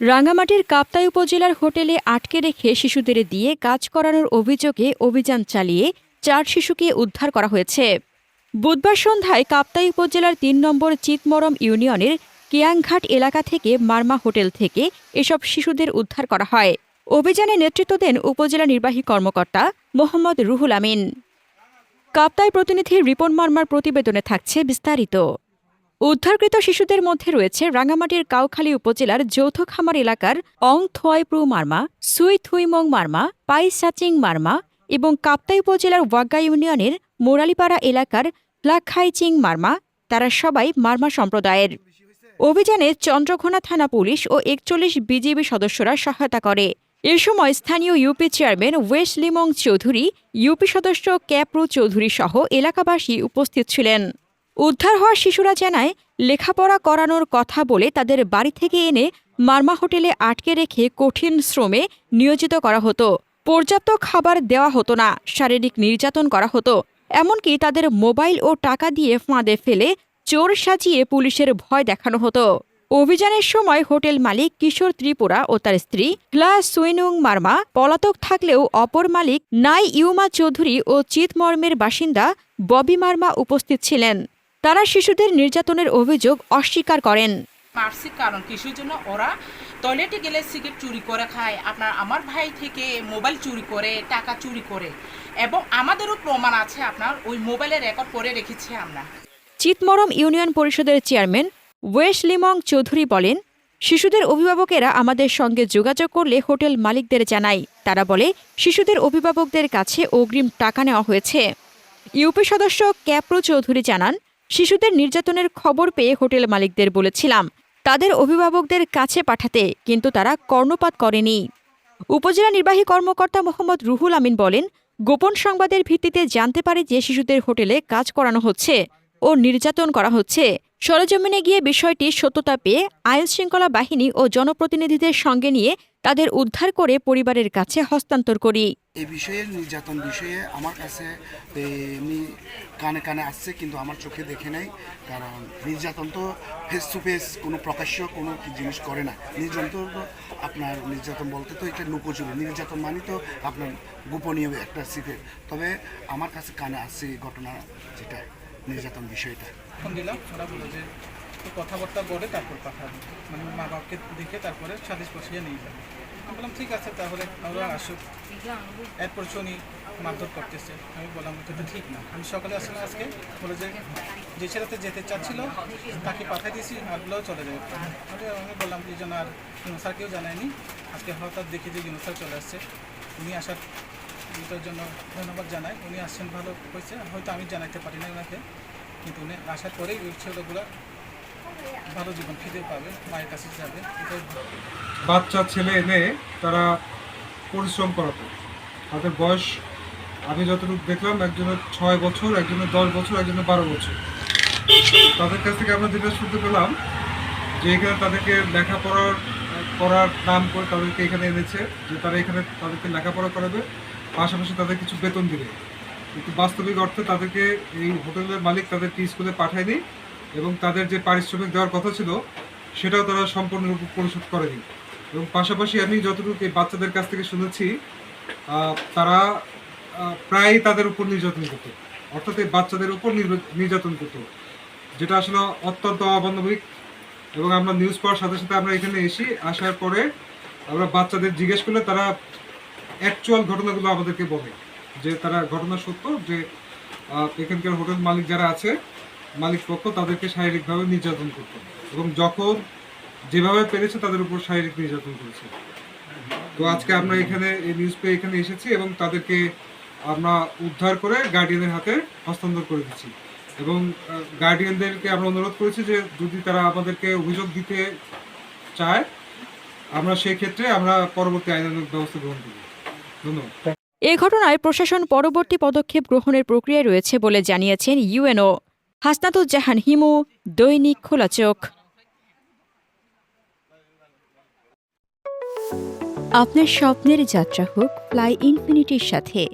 রাঙ্গামাটির কাপ্তাই উপজেলার হোটেলে আটকে রেখে শিশুদের দিয়ে কাজ করানোর অভিযোগে অভিযান চালিয়ে চার শিশুকে উদ্ধার করা হয়েছে। বুধবার সন্ধ্যায় কাপ্তাই উপজেলার তিন নম্বর চিতমরম ইউনিয়নের কিয়াংঘাট এলাকা থেকে মার্মা হোটেল থেকে এসব শিশুদের উদ্ধার করা হয়। অভিযানে নেতৃত্ব দেন উপজেলা নির্বাহী কর্মকর্তা মোহাম্মদ রুহুল আমিন। কাপ্তাই প্রতিনিধি রিপন মার্মার প্রতিবেদনে থাকছে বিস্তারিত। উদ্ধারকৃত শিশুদের মধ্যে রয়েছে রাঙ্গামাটির কাউখালী উপজেলার যৌথ খামার এলাকার অং থোয়াইপ্রু মার্মা, সুই থুইমং মার্মা, পাই সাচিং মার্মা এবং কাপ্তাই উপজেলার ওয়াগ্গা ইউনিয়নের মোরালিপাড়া এলাকার লাখাইচিং মার্মা, তারা সবাই মার্মা সম্প্রদায়ের। অভিযানে চন্দ্রঘোনা থানা পুলিশ ও একচল্লিশ বিজিবি সদস্যরা সহায়তা করে। এ সময় স্থানীয় UP chairman Wesh Limong Chowdhury, UP সদস্য ক্যাপ্রু চৌধুরী সহ এলাকাবাসী উপস্থিত ছিলেন। উদ্ধার হওয়া শিশুরা জানায়, লেখাপড়া করানোর কথা বলে তাদের বাড়ি থেকে এনে মার্মা হোটেলে আটকে রেখে কঠিন শ্রমে নিয়োজিত করা হতো। পর্যাপ্ত খাবার দেওয়া হতো না, শারীরিক নির্যাতন করা হতো। এমনকি তাদের মোবাইল ও টাকা দিয়ে ফাঁদে ফেলে চোর সাজিয়ে পুলিশের ভয় দেখানো হতো। অভিযানের সময় হোটেল মালিক কিশোর ত্রিপুরা ও তার স্ত্রী গ্লা সুইনুং মার্মা পলাতক থাকলেও অপর মালিক নাই ইউমা চৌধুরী ও চিতমর্মের বাসিন্দা ববি মার্মা উপস্থিত ছিলেন। তারা শিশুদের নির্যাতনের অভিযোগ অস্বীকার করেন। মারছি কারণ কিসের জন্য ওরা টয়লেটে গেলে সিগারেট চুরি করে খায় আপনার আমার ভাই থেকে মোবাইল চুরি করে টাকা চুরি করে এবং আমাদেরও প্রমাণ আছে আপনার ওই মোবাইলে রেকর্ড করে রেখেছি আমরা। চিতমরম ইউনিয়ন পরিষদের চেয়ারম্যান ওয়েশ লিমং চৌধুরী বলেন শিশুদের অভিভাবকেরা আমাদের সঙ্গে যোগাযোগ করলে হোটেল মালিকদের জানায় তারা বলে শিশুদের অভিভাবকদের কাছে অগ্রিম টাকা নেওয়া হয়েছে। ইউপি সদস্য ক্যাপ্রো চৌধুরী জানান শিশুদের নির্যাতনের খবর পেয়ে হোটেল মালিকদের বলেছিলাম। তাদের অভিভাবকদের কাছে পাঠাতে, কিন্তু তারা কর্ণপাত করেনি। উপজেলা নির্বাহী কর্মকর্তা মোহাম্মদ রুহুল আমিন বলেন, গোপন সংবাদের ভিত্তিতে জানতে পারে যে শিশুদের হোটেলে কাজ করানো হচ্ছে ও নির্যাতন করা হচ্ছে। সরজমিনে গিয়ে বিষয়টি সত্যতা পেয়ে আইন শৃঙ্খলা বাহিনী ও জনপ্রতিনিধিদের সঙ্গে নিয়ে তাদের উদ্ধার করে পরিবারের কাছে হস্তান্তর করি। এই বিষয়ে নির্যাতন বিষয়ে আমার কাছে এমনি কানে কানে আসছে কিন্তু আমার চোখে দেখে নাই। কারণ নির্যাতন তো ফেস টু ফেস কোনো প্রকাশ্য কোনো জিনিস করে না। নির্যাতন তো আপনার, নির্যাতন বলতে তো এটা লুকোচুরি নির্যাতন মানে তো আপনার গোপনীয় একটা সিক্রেট তবে আমার কাছে কানে আসছে এই ঘটনা যেটা। নির্যাতন বিষয়টা। দিলাম ওরা বলল যে কথাবার্তা বলে তারপর পাঠাবো। মানে মা বাপকে দেখে তারপরে সাদেশ পৌঁছিয়ে নিয়ে যাবে। আমি বললাম, ঠিক আছে, তাহলে ওরা আসুক। এরপর শুনি মারধর করতেছে। আমি বললাম, এটা ঠিক না। আমি সকালে আসলাম আজকে, বলে যে যে ছেলেতে যেতে চাচ্ছিল, তাকে পাঠিয়ে দিয়েছি আরগুলোও চলে যাবে। আমি বললাম, এই জন্য আর ইউনো স্যারকেও জানায়নি। আজকে হঠাৎ দেখি যে ইউনো স্যার চলে আসছে। উনি আসার এটার জন্য ধন্যবাদ জানাই। উনি আসছেন ভালো হয়েছে হয়তো আমি জানাইতে পারি না ওনাকে, কিন্তু উনি আসার পরেই ওই ছেলেগুলো ভালো জীবন ফিরে পাবে, মায়ের কাছে যাবে। বাচ্চা, ছেলে এনে তারা পরিশ্রম করাতো। তাদের বয়স, আমি যতটুকু দেখলাম, একজনের ছয় বছর, একজনের দশ বছর, একজনের বারো বছর। তাদের কাছ থেকে আমরা যেটা শুনতে পেলাম, যে এখানে তাদেরকে লেখাপড়ার, করার নাম করে তাদেরকে এখানে এনেছে, যে তারা এখানে তাদেরকে লেখাপড়া করাবে। পাশাপাশি তাদের কিছু বেতন দিবে। কিন্তু বাস্তবিক অর্থে তাদেরকে এই হোটেলের মালিক তাদেরকে স্কুলে পাঠায়নি এবং তাদের যে পারিশ্রমিক দেওয়ার কথা ছিল সেটাও তারা সম্পূর্ণরূপে পরিশোধ করেনি। এবং পাশাপাশি আমি যতটুকু এই বাচ্চাদের কাছ থেকে শুনেছি তারা আহ, প্রায়ই তাদের উপর নির্যাতন করত। অর্থাৎ এই বাচ্চাদের উপর নির্যাতন করত। যেটা আসলে অত্যন্ত অবান্ধবিক এবং আমরা নিউজ পাওয়ার সাথে সাথে আমরা এখানে এসি আসার পরে আমরা বাচ্চাদের জিজ্ঞেস করলে তারা অ্যাকচুয়াল ঘটনাগুলো আমাদেরকে বলে। যে তারা ঘটনা সত্য, যে এখানকার হোটেল মালিক যারা আছে, মালিক পক্ষ তাদেরকে শারীরিকভাবে নির্যাতন করতো। এবং যখন যেভাবে পেরেছে তাদের উপর শারীরিক নির্যাতন করেছে। তো আজকে আমরা এখানে, এই নিউজ পেয়ে এখানে এসেছি এবং তাদেরকে আমরা উদ্ধার করে গার্ডিয়ানের হাতে হস্তান্তর করে দিচ্ছি। এবং গার্ডিয়ানদেরকে আমরা অনুরোধ করেছি যে, যদি তারা আমাদেরকে অভিযোগ দিতে চায়, আমরা সেই ক্ষেত্রে আমরা পরবর্তী আইনানুগ ব্যবস্থা গ্রহণ করি এ ঘটনায় প্রশাসন পরবর্তী পদক্ষেপ গ্রহণের প্রক্রিয়ায় রয়েছে বলে জানিয়েছেন ইউএনও। হাসনাতুজ্জাহান হিমু, দৈনিক খোলা চোখ। আপনার স্বপ্নের যাত্রা হোক, ফ্লাই ইনফিনিটির সাথে।